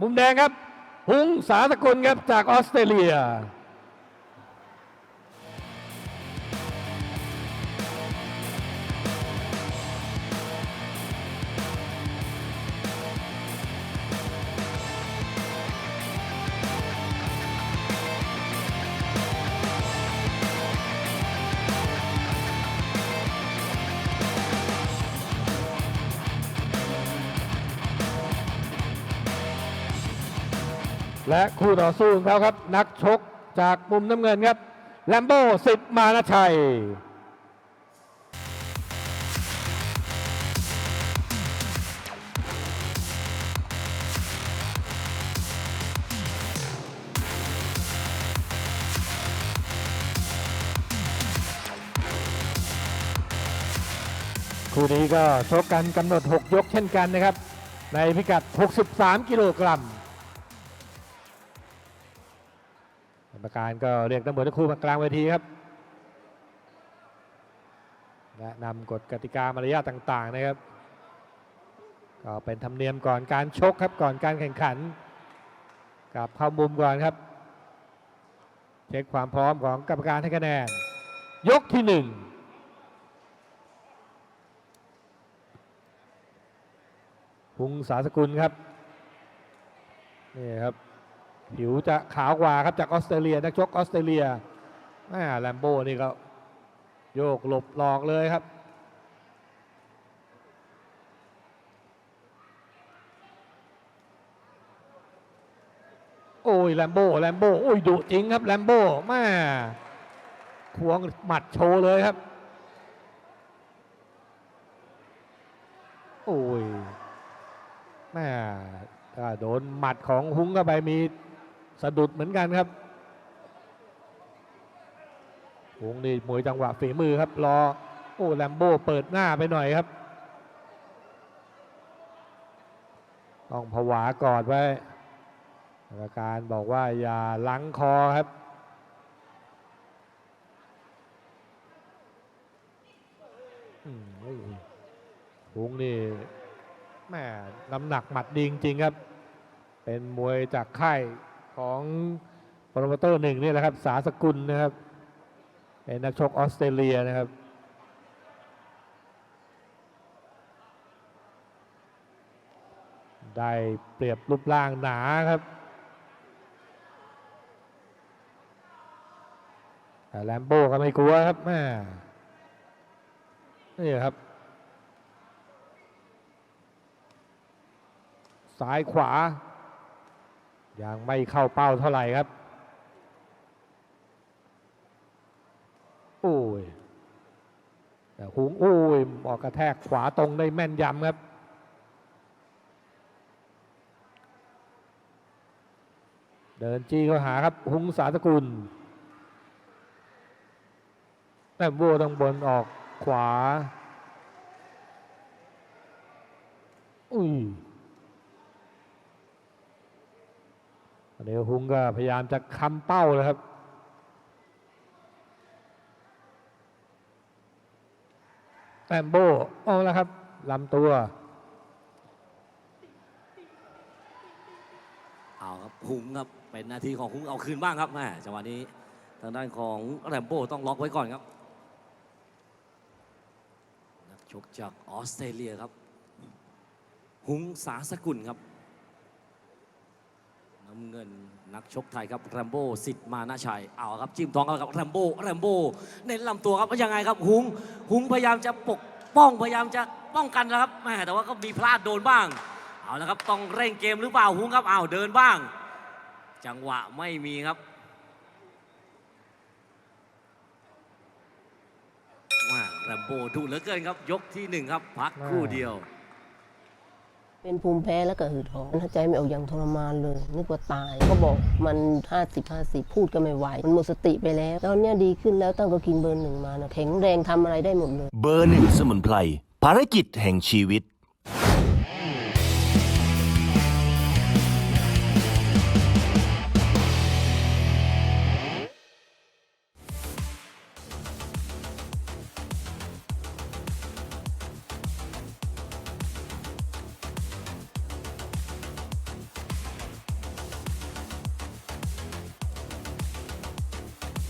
มุมแดงครับ หุงสาสกุลครับจากออสเตรเลีย และคู่ต่อสู้ของเขาครับ นักชกจากมุมน้ำเงินครับแลมโบ้สิทธิ์มานชัยคู่นี้ก็ชกกันกำหนด 6 ยกเช่นกันนะครับ ในพิกัด 63 กิโลกรัม รรมการก็เรียกตำรวจทั้งคู่มากลางเวทีครับแนะนำกฎกติกามารยาทต่าง ๆ นะครับ ก็เป็นธรรมเนียมก่อนการชกครับก่อนการแข่งขันกับเข้ามุมก่อนครับ เช็คความพร้อมของกรรมการให้คะแนน ยกที่หนึ่งพุงสาสกุลครับนี่ครับ ผิวจะขาวกว่าครับจากออสเตรเลียนักชกออสเตรเลียแม่แลมโบ้นี่ก็โยกหลบหลอกเลยครับ โอ้ยแลมโบ้แลมโบ้โอ้ยดุจริงครับแลมโบ้แม่ควงหมัดโชว์เลยครับ โอ้ยแม่ถ้าโดนหมัดของหุ้งเข้าไปมี สะดุดเหมือนกันครับหุ้งนี่มวยจังหวะฝีมือครับรอโอ้แลมโบ้เปิดหน้าไปหน่อยครับ ต้องผวากอดไว้กรรมการบอกว่าอย่าลังคอครับอืมโอ้ยหุ้งนี่แม่น้ำหนักหมัดดีจริงๆครับ เป็นมวยจากค่าย ของโปรโมเตอร์หนึ่งนี่แหละครับ สาสกุลนะครับเป็นนักชกออสเตรเลียนะครับได้เปรียบรูปร่างหนาครับ แต่แลมโบ้ก็ไม่กลัวครับแม่นี่ครับ ซ้ายขวา ยังไม่เข้าเป้าเท่าไหร่ครับโอ้ยแต่หุงโอ้ยออกกระแทกขวาตรงได้แม่นยำครับเดินจี้เข้าหาครับหุงสาสกุลแต้มโบต้องบนออกขวาอุ้ย อันนี้ฮุงก็พยายามจะคำเป้าเลยครับ แตมโบเอาแล้วครับลำตัว เอาครับหุงครับเป็นหนาทีของหุงเอาคืนบ้างครับแม่จังหวะนี้ทางด้านของแรมโบ้ต้องล็อกไว้ก่อนครับนักชกจากออสเตรเลียครับหุงสาสกุลครับำเงินนักชกไทยครับแรมโบ้สิทธิ์มานาชัยเอาครับจิ้มท้องครับแรมโบ้แรมโบ้เน้นลำตัวครับว่ายังไงครับหุงหุงพยายามจะปกป้องพยายามจะป้องกันนะครับแม่แต่ว่าก็มีพลาดโดนบ้างเอาละครับต้องเร่งเกมหรือเปล่าหุงครับเอาเดินบ้าง จังหวะไม่มีครับว่าแรมโบ้ดุเหลือเกินครับยกที่หนึ่งครับพักคู่เดียว เป็นภูมิแพ้แล้วก็หืดหอบหายใจไม่ออกอย่างทรมานเลย นึกว่าตายก็บอกมัน 50 50 พูดก็ไม่ไหว มันหมดสติไปแล้ว ตอนเนี้ยดีขึ้นแล้วตั้งก็กินเบอร์หนึ่งมานะแข็งแรงทำอะไรได้หมดเลย เบอร์หนึ่งสมุนไพรภารกิจแห่งชีวิต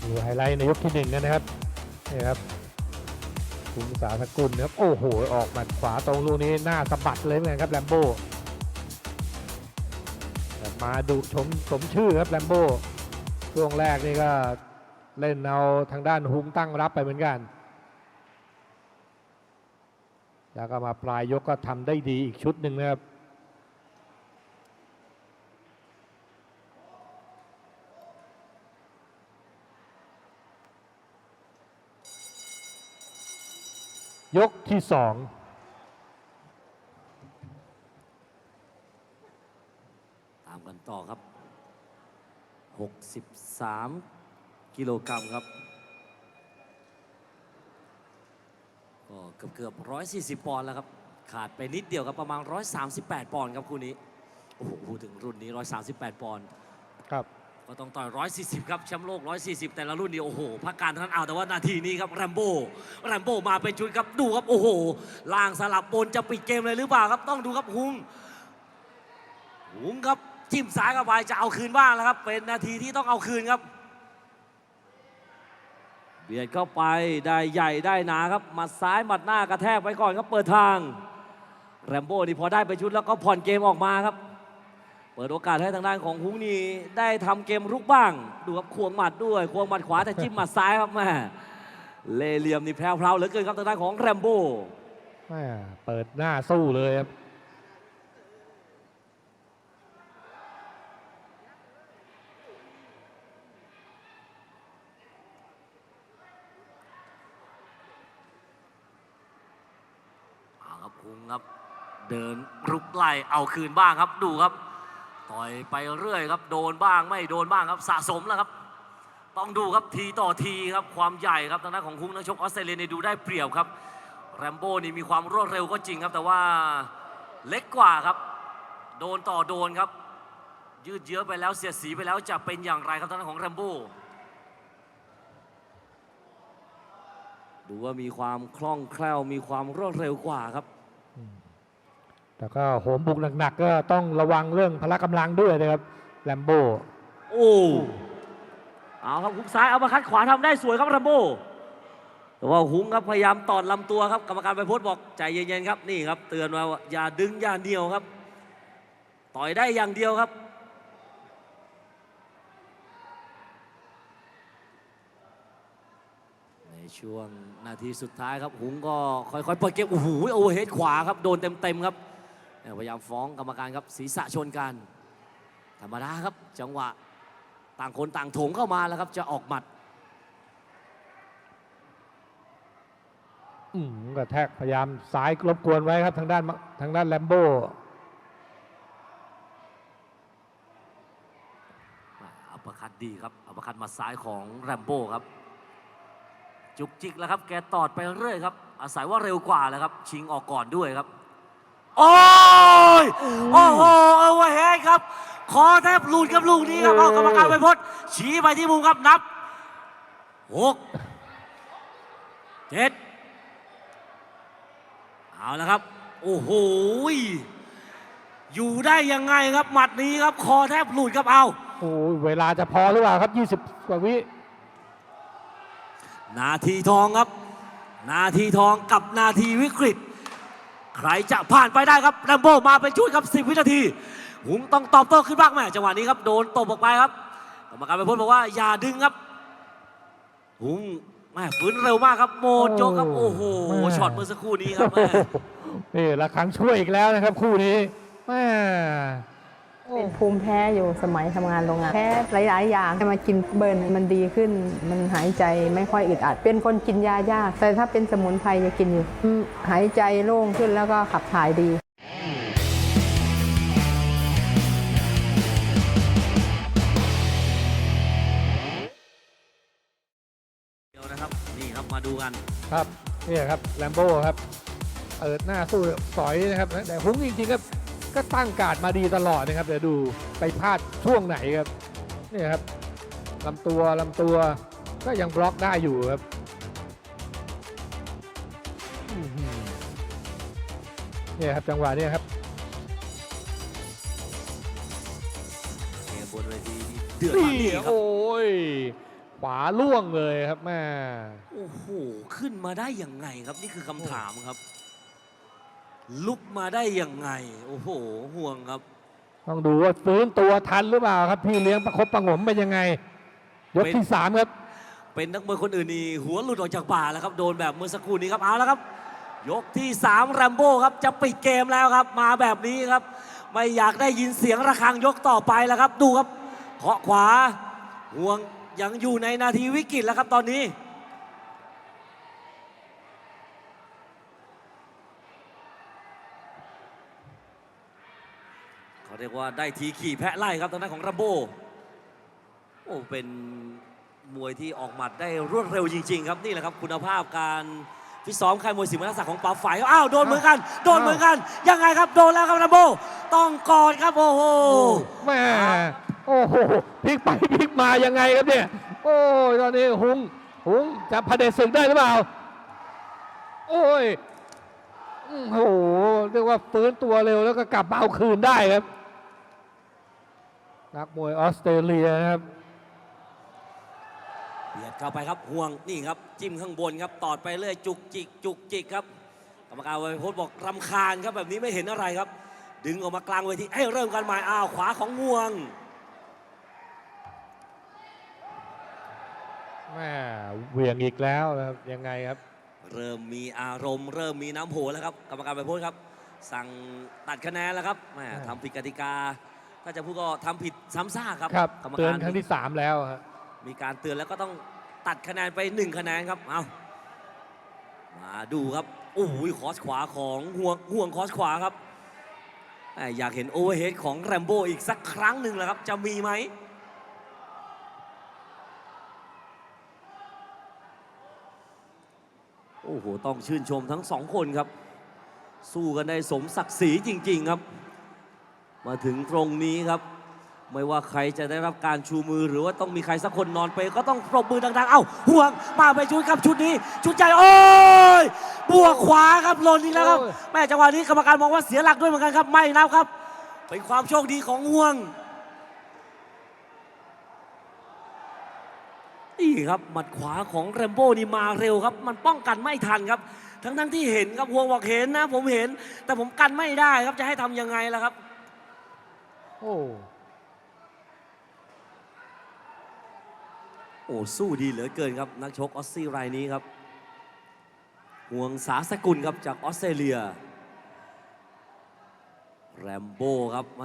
ดูไฮไลท์ในยกที่หนึ่งนะครับนี่ครับคุณสาสกุลนะครับ โอ้โห ออกหมัดขวาตรงลูกนี้หน้าสะบัดเลยเหมือนกันครับแลมโบ้มาดุชมสมชื่อครับแลมโบ้ช่วงแรกนี่ก็เล่นเอาทางด้านฮุงตั้งรับไปเหมือนกัน แล้วก็มาปลายยกก็ทำได้ดีอีกชุดหนึ่งนะครับ ยกที่สองตามกันต่อครับ 63 กิโลกรัมครับ ก็เกือบเกือบ 140 ปอนด์แล้วครับ ขาดไปนิดเดียวครับ ประมาณ 138 ปอนด์ครับคู่นี้ โอ้โห ถึงรุ่นนี้ 138 ปอนด์ ก็ต้องต่อย 140 ครับแชมป์โลก 140 แต่ละรุ่นนี่โอ้โหพักการท่านเอาแต่ว่านาทีนี้ครับแรมโบ้แรมโบ้มาเป็นชุดครับดูครับโอ้โหล่างสลับบนจะปิดเกมเลยหรือเปล่าครับต้องดูครับหุงหุงครับจิ้มซ้ายเข้าไปจะเอาคืนบ้างแล้วครับ เป็นนาทีที่ต้องเอาคืนครับ เบียดเข้าไปได้ใหญ่ได้หนาครับหมัดซ้ายหมัดหน้ากระแทกไว้ก่อนครับเปิดทางแรมโบ้นี่พอได้ไปชุดแล้วก็ผ่อนเกมออกมาครับ ปิดโอกาสให้ทางด้านของฮุงนี่ได้ทำเกมรุกบ้าง ดูครับควงหมัดด้วยควงหมัดขวาแต่จิ้มหมัดซ้ายครับแม่เล่เหลี่ยมนี่แพรวๆเหลือเกินครับทางด้านของแรมโบ้แม่เปิดหน้าสู้เลยครับเอาครับฮุงครับ เดินรุกไล่เอาคืนบ้างครับดูครับ ต่อยไปเรื่อยครับ โดนบ้างไม่โดนบ้างครับสะสมแล้วครับ ต้องดูครับทีต่อทีครับความใหญ่ครับทางด้านของฮุงนักชกออสเตรเลียนี่ดูได้เปรียบครับแรมโบ้นี่มีความรวดเร็วก็จริงครับ แต่ว่าเล็กกว่าครับ โดนต่อโดนครับ ยืดเยื้อไปแล้วเสียดสีไปแล้วจะเป็นอย่างไรครับทางด้านของแรมโบ้ดูว่ามีความคล่องแคล่วมีความรวดเร็วกว่าครับ แต่ก็โหมบุกหนักๆก็ต้องระวังเรื่องพละกำลังด้วยนะครับแลมโบ้โอ้เอาครับหุกซ้ายเอามาคัดขวาทำได้สวยครับแรมโบ้แต่ว่าหุงครับพยายามตอดลำตัวครับกรรมการไปโพสต์บอกใจเย็นๆครับนี่ครับ เตือนมาว่าอย่าดึงอย่าเหนียวครับ ต่อยได้อย่างเดียวครับในช่วงนาทีสุดท้ายครับ หุงก็ค่อยๆเปิดเกมโอ้โหโอเวอร์เฮดขวาครับ โดนเต็มๆครับ พยายามฟ้องกรรมการครับศีรษะชนกัน ธรรมดาครับ จังหวะต่างคนต่างโถงเข้ามาแล้วครับจะออกหมัดอืมกระแทกพยายามซ้ายรบกวนไว้ครับทางด้านทางด้านแลมโบ้อัปเปอร์คัดดีครับอัปเปอร์คัดมาซ้ายของแรมโบ้ครับ จุกจิกแล้วครับ แกตอดไปเรื่อยครับ อาศัยว่าเร็วกว่าแล้วครับ ชิงออกก่อนด้วยครับ โอ้ยโอ้โหเอเวอร์เฮดครับ คอแทบหลุดกับลูกนี้ครับเอากรรมการไปพดชี้ไปที่มุมครับนับหกเจ็ดเอาละครับ โอ้โหอยู่ได้ยังไงครับหมัดนี้ครับ คอแทบหลุดครับเอาโอ้ยเวลาจะพอหรือเปล่าครับ 20 กว่าวินาทีทองครับ นาทีทองกับนาทีวิกฤต ใครจะผ่านไปได้ครับแรมโบ้มาเป็นชุดครับ 10 วินาที หุงต้องตอบโต้ขึ้นบ้างแม่จังหวะนี้ครับ โดนตบออกไปครับกรรมการไปพ้นบอกว่าอย่าดึงครับ หุงแม่ฟื้นเร็วมากครับโมดโจกครับโอ้โหช็อตเมื่อสักครู่นี้ครับแม่นี่ละครั้งช่วยอีกแล้วนะครับ คู่นี้แม่ เป็นภูมิแพ้อยู่สมัยทำงานโรงงานแพ้หลาย ๆ อย่างให้มากินเบิร์นมันดีขึ้น มันหายใจไม่ค่อยอึดอัด เป็นคนกินยายาก แต่ถ้าเป็นสมุนไพรจะกินอยู่อืมหายใจโล่งขึ้นแล้วก็ขับถ่ายดีเดี๋ยวนะครับนี่ครับมาดูกันครับนี่ครับแลมโบ้ครับเปิดหน้าสู้สอยนะครับแต่หุ้งจริงๆก็ ก็ตั้งการ์ดมาดีตลอดนะครับเดี๋ยวดูไปพลาดช่วงไหนครับนี่ครับลำตัวลำตัวก็ยังบล็อกได้อยู่ครับอื้อหือเนี่ยครับจังหวะเนี้ครับเกมบนเวทีนี่เดือดมากนี่นี่ครับโอ้ยขวาล่วงเลยครับแม่โอ้โหขึ้นมาได้ยังไงครับนี่คือคำถามครับ ลุกมาได้ยังไง โอ้โห ห่วงครับ ต้องดูว่าฟื้นตัวทันหรือเปล่าครับ พี่เลี้ยงประคบประหงมเป็นยังไง ยกที่สามครับ เป็นนักมวยคนอื่นนี่หัวหลุดออกจากป่าแล้วครับ โดนแบบเมื่อสักครู่นี้ครับเอาแล้วครับ ยกที่3แรมโบ้ครับจะปิดเกมแล้วครับ มาแบบนี้ครับ ไม่อยากได้ยินเสียงระฆังยกต่อไปแล้วครับ ดูครับเคาะขวาห่วงยังอยู่ในนาทีวิกฤตแล้วครับตอนนี้ เขาเรียกว่าได้ทีขี่แพะไล่ครับทางด้านของแรมโบ้โอ้เป็นมวยที่ออกหมัดได้รวดเร็วจริง ๆ ครับนี่แหละครับคุณภาพการฟิตซ้อมค่ายมวยศิลปนักศักดิ์ของป๋าฝ่ายครับอ้าวโดนเหมือนกันโดนเหมือนกันยังไงครับโดนแล้วครับแรมโบ้ต้องกอดครับโอ้โหแม่โอ้โหพลิกไปพลิกมายังไงครับเนี่ยโอ้ยตอนนี้หุงหุงจะพเดศึกได้หรือเปล่า โอ้ยอื้อโอ้โหเรียกว่าฟื้นตัวเร็วแล้วก็กลับมาเอาคืนได้ครับ นักมวยออสเตรเลียนะครับเบียดเข้าไปครับห่วงนี่ครับจิ้มข้างบนครับตอดไปเรื่อยจุกจิกจุกจิกครับกรรมการไวยพจน์บอกรำคาญครับแบบนี้ไม่เห็นอะไรครับ ดึงออกมากลางเวทีให้เริ่มกันใหม่อ้าวขวาของห่วงแม่เหวี่ยงอีกแล้วนะครับยังไงครับ เริ่มมีอารมณ์ เริ่มมีน้ำโหแล้วครับกรรมการไปพูดครับ สั่งตัดคะแนนแล้วครับแม่อ่าทำผิดกติกา ถ้าจะพูดก็ทำผิดซ้ำซากครับครับกรรมเตือนการครั้งที่ 3 แล้วฮะมีการเตือนแล้วก็ต้องตัดคะแนนไปหนึ่งคะแนนครับเอามาดูครับโอ้ยคอสขวาของห่วงห่วงคอสขวาครับแม่อยากเห็นโอเวอร์เฮดของแรมโบ้อีกสักครั้งหนึ่งแล้วครับ จะมีไหม โอ้โห ต้องชื่นชมทั้งสองคนครับ สู้กันได้สมศักดิ์ศรีจริง ๆ ครับ มาถึงตรงนี้ครับ ไม่ว่าใครจะได้รับการชูมือหรือว่าต้องมีใครสักคนนอนไป ก็ต้องปรบมือดังๆ เอ้าห่วงมาไปชุดครับชุดนี้ ชุดใหญ่โอ้ยบวกขวาครับหล่นอีกแล้วครับโอ้ยแม่จังหวะนี้กรรมการมองว่าเสียหลักด้วยเหมือนกันครับไม่นับครับเป็นความโชคดีของห่วงนี่ครับหมัดขวาของแรมโบ้นี่มาเร็วครับ มันป้องกันไม่ทันครับ ทั้งทั้งๆที่เห็นครับห่วงบอกเห็นนะ ผมเห็น แต่ผมกันไม่ได้ครับจะให้ทำยังไงล่ะครับ โอ้โอ้สู้ดีเหลือเกินครับ นักชกออสซี่รายนี้ครับห่วงสาสกุลครับจากออสเตรเลีย แรมโบ้ครับแหม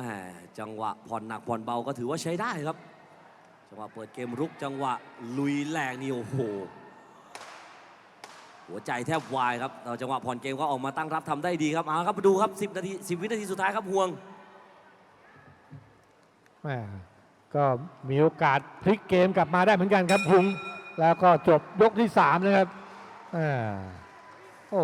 จังหวะผ่อนหนักผ่อนเบาก็ถือว่าใช้ได้ครับ จังหวะเปิดเกมรุกจังหวะลุยแรงนี่โอ้โห หัวใจแทบวายครับแต่จังหวะผ่อนเกมก็ออกมาตั้งรับทำได้ดีครับเอาครับมาดูครับ 10 นาที 10 วินาทีสุดท้ายครับห่วง ก็มีโอกาสพลิกเกมกลับมาได้เหมือนกันครับหุง แล้วก็จบยกที่ 3 นะครับอ่าโอ้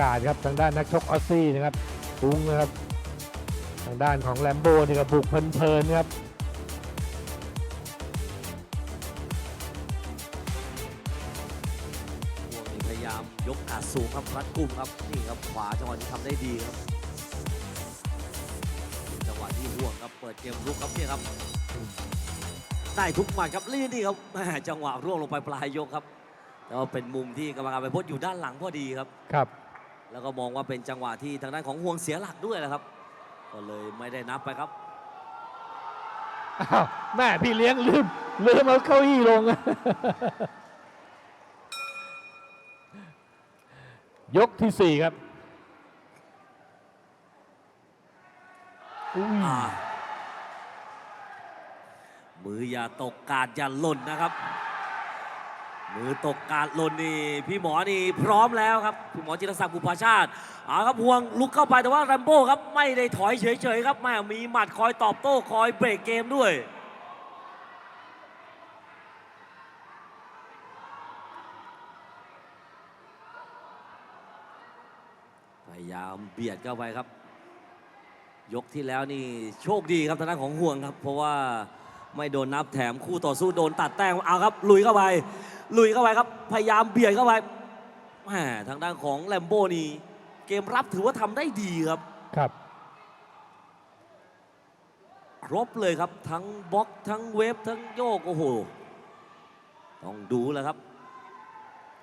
กาสครับทางด้านนักชกออสซี่นะครับปุ้งนะครับทางด้านของแลมโบนี่ก็บุกเพลินๆครับห่วงนี่พยายามยกกาดสูงครับรัดกุมครับนี่ครับขวาจังหวะที่ทำได้ดีครับจังหวะที่ห่วงครับเปิดเกมลุกครับเนี่ยครับได้ทุกหมัดครับลี่นี่ครับแหม่จังหวะร่วงลงไปปลายยกครับแต่ว่าเป็นมุมที่กรรมการไปพจน์อยู่ด้านหลังพอดีครับครับ แล้วก็มองว่าเป็นจังหวะที่ทางด้านของห่วงเสียหลักด้วยนะครับ ก็เลยไม่ได้นับไปครับ อ้าวแม่พี่เลี้ยงลืมลืมเอาเก้าอี้ลง ยกที่สี่ครับอุ้ยอ่ามืออย่าตกกาดอย่าหล่นนะครับ มือตกการลนนี่พี่หมอนี่พร้อมแล้วครับพี่หมอจิรศักดิ์บุพชาติเอาครับห่วงลุกเข้าไปแต่ว่าแรมโบ้ครับไม่ได้ถอยเฉยๆครับแม่มีหมัดคอยตอบโต้คอยเบรกเกมด้วยพยายามเบียดเข้าไปครับ ยกที่แล้วนี่โชคดีครับทางด้านของห่วงครับ เพราะว่า ไม่โดนนับแถมคู่ต่อสู้โดนตัดแต้มเอาครับ ลุยเข้าไป ลุยเข้าไปครับ พยายามเบียดเข้าไปแหมทางด้านของแลมโบนี่เกมรับถือว่าทำได้ดีครับครับ ครบเลยครับ ทั้งบล็อกทั้งเวฟทั้งโยกโอ้โหต้องดูแล้วครับ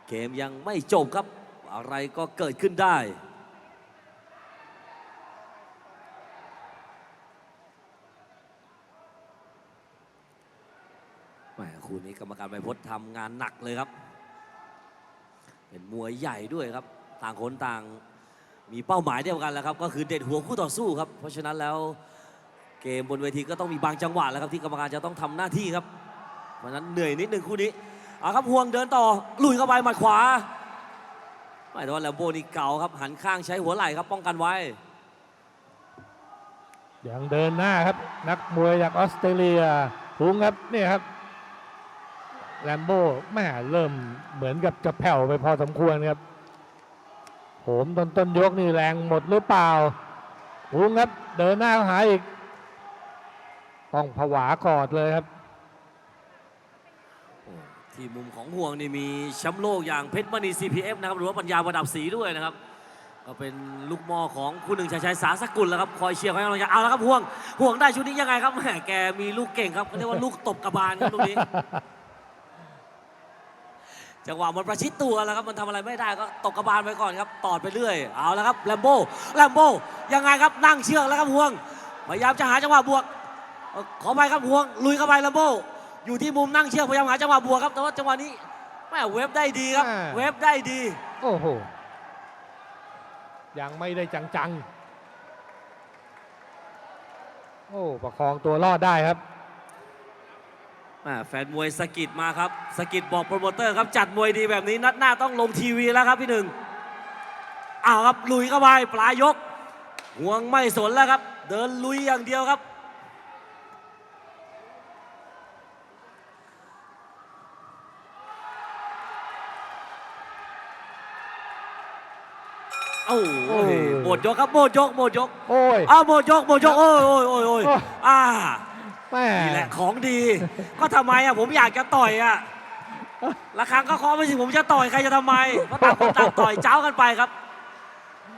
เกมยังไม่จบครับ อะไรก็เกิดขึ้นได้ แหม คู่นี้กรรมการไปพจน์ทำงานหนักเลยครับ เป็นมวยใหญ่ด้วยครับ ต่างคนต่างมีเป้าหมายเดียวกันแล้วครับ ก็คือเด็ดหัวคู่ต่อสู้ครับ เพราะฉะนั้นแล้วเกมบนเวทีก็ต้องมีบางจังหวะแล้วครับที่กรรมการจะต้องทำหน้าที่ครับ เพราะฉะนั้นเหนื่อยนิดนึงคู่นี้เอาครับห่วงเดินต่อลุยเข้าไปหมัดขวา ไม่แต่ว่าแลมโบนี่เก่าครับ หันข้างใช้หัวไหล่ครับป้องกันไว้ยังเดินหน้าครับ นักมวยจากออสเตรเลียหุงครับนี่ครับ แลมโบ้แม่เริ่มเหมือนกับจะแผ่วไปพอสมควรครับโหมต้นต้นยกนี่แรงหมดหรือเปล่าหุงครับเดินหน้าเข้าหาอีก ต้องผวากอดเลยครับ ที่มุมของห่วงนี่มีแชมป์โลกอย่างเพชรมณี CPF นะครับหรือว่าปัญญาประดับสีด้วยนะครับ ก็เป็นลูกมอของคู่หนึ่งชัยชัยสาสกุลแล้วครับคอยเชียร์คอยให้กำลังใจเอาแล้วครับห่วงห่วงได้ชุดนี้ยังไงครับแหมแกมีลูกเก่งครับเขาเรียกว่าลูกตบกระบาลครับลูกนี้ จังหวะมันประชิดตัวแล้วครับมันทำอะไรไม่ได้ก็ตกกระบาลไปก่อนครับตอดไปเรื่อยเอาแล้วครับแลมโบ้แลมโบ้ยังไงครับนั่งเชือกแล้วครับห่วง พยายามจะหาจังหวะบวกเอ่อขอไปครับห่วง ลุยเข้าไปแลมโบ้อยู่ที่มุมนั่งเชือกพยายามหาจังหวะบวกครับแต่ว่าจังหวะนี้แม่เวฟได้ดีครับอ่าเวฟได้ดี โอ้โหยังไม่ได้จังๆโอ้ประคองตัวรอดได้ครับ แม่แฟนมวยสะกิดมาครับสะกิดบอกโปรโมเตอร์ครับจัดมวยดีแบบนี้นัดหน้าต้องลงทีวีแล้วครับพี่หนึ่งอ้าวครับลุยเข้าไปปลายยกห่วงไม่สนแล้วครับ เดินลุยอย่างเดียวครับโอ้โหโอ้ยหมดยกครับหมดยกหมดยกโอ้ยอ้าวหมดยกหมดยกโอ้ยโอ้ยโอ้ยโอ้ยโอ้ยอ่า แม่นี่แหละของดี ก็ทำไมอะผมอยากจะต่อยอะละครั้งก็เคาะไม่สิผมจะต่อยใครจะทำไมก็ต่างคนต่างต่อยเจ้ากันไปครับ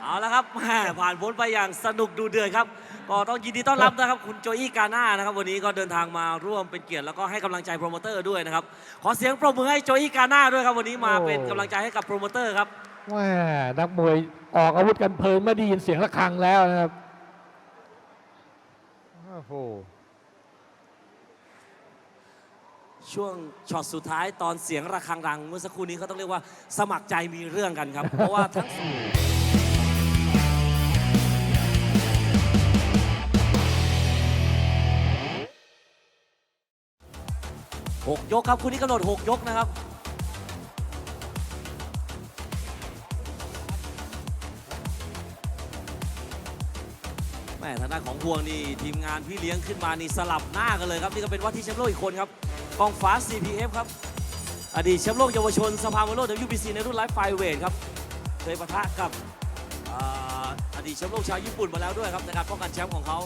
เอาละครับแหมผ่านพ้นไปอย่างสนุกดูเดือดครับ ก็ต้องยินดีต้อนรับนะครับ คุณโจอี้กาน่านะครับ วันนี้ก็เดินทางมาร่วมเป็นเกียรติแล้วก็ให้กำลังใจโปรโมเตอร์ด้วยนะครับ ขอเสียงปรบมือให้โจอี้กาน่าด้วยครับ วันนี้มาเป็นกำลังใจให้กับโปรโมเตอร์ครับ แม่นักมวยออกอาวุธกันเพลิงไม่ได้ยินเสียงระฆังแล้วนะครับ โอ้โห ช่วงช็อตสุดท้ายตอนเสียงระฆังดัง เมื่อสักครู่นี้เขาต้องเรียกว่าสมัครใจมีเรื่องกันครับ เพราะว่าทั้งหกยกครับคู่นี้กำหนดหกยกนะครับ แม่ทางด้านของพวงนี่ทีมงานพี่เลี้ยงขึ้นมานี่สลับหน้ากันเลยครับ นี่ก็เป็นว่าที่แชมป์โลกอีกคนครับ กองฟ้า CPF ครับ อดีตแชมป์โลกเยาวชนสภามวยโลก WBC ในรุ่นไลฟ์ไฟเวทครับ เคยปะทะกับอดีตแชมป์โลกชาวญี่ปุ่นมาแล้วด้วยครับในการป้องกันแชมป์ของเขา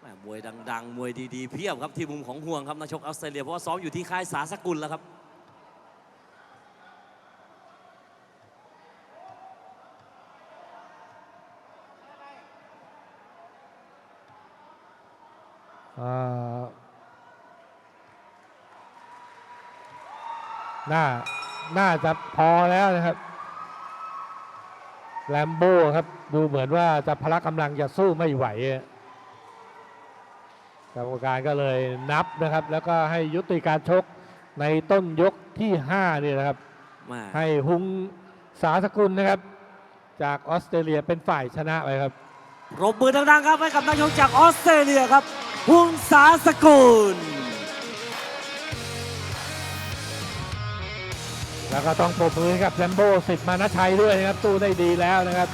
แมมวยดัง ๆ มวยดี ๆ เพียบครับที่มุมของห่วงครับนักชกออสเตรเลียเพราะว่าซ้อมอยู่ที่ค่ายสาสกุลแล้วครับ น่า น่าจะพอแล้วนะครับ แลมโบ้ครับ ดูเหมือนว่าจะพละกำลังจะสู้ไม่ไหวอะกรรมการก็เลยนับนะครับ แล้วก็ให้ยุติการชกในต้นยกที่5นี่นะครับแม่ให้ฮุงสาสกุลนะครับ จากออสเตรเลียเป็นฝ่ายชนะไปครับปรบมือดังๆครับให้กับนักชกจากออสเตรเลียครับหุงสาสกุล แล้วก็ต้องปรบมือกับแซมโบ้สิทธิ์มานาชัยด้วยนะครับสู้ได้ดีแล้วนะครับ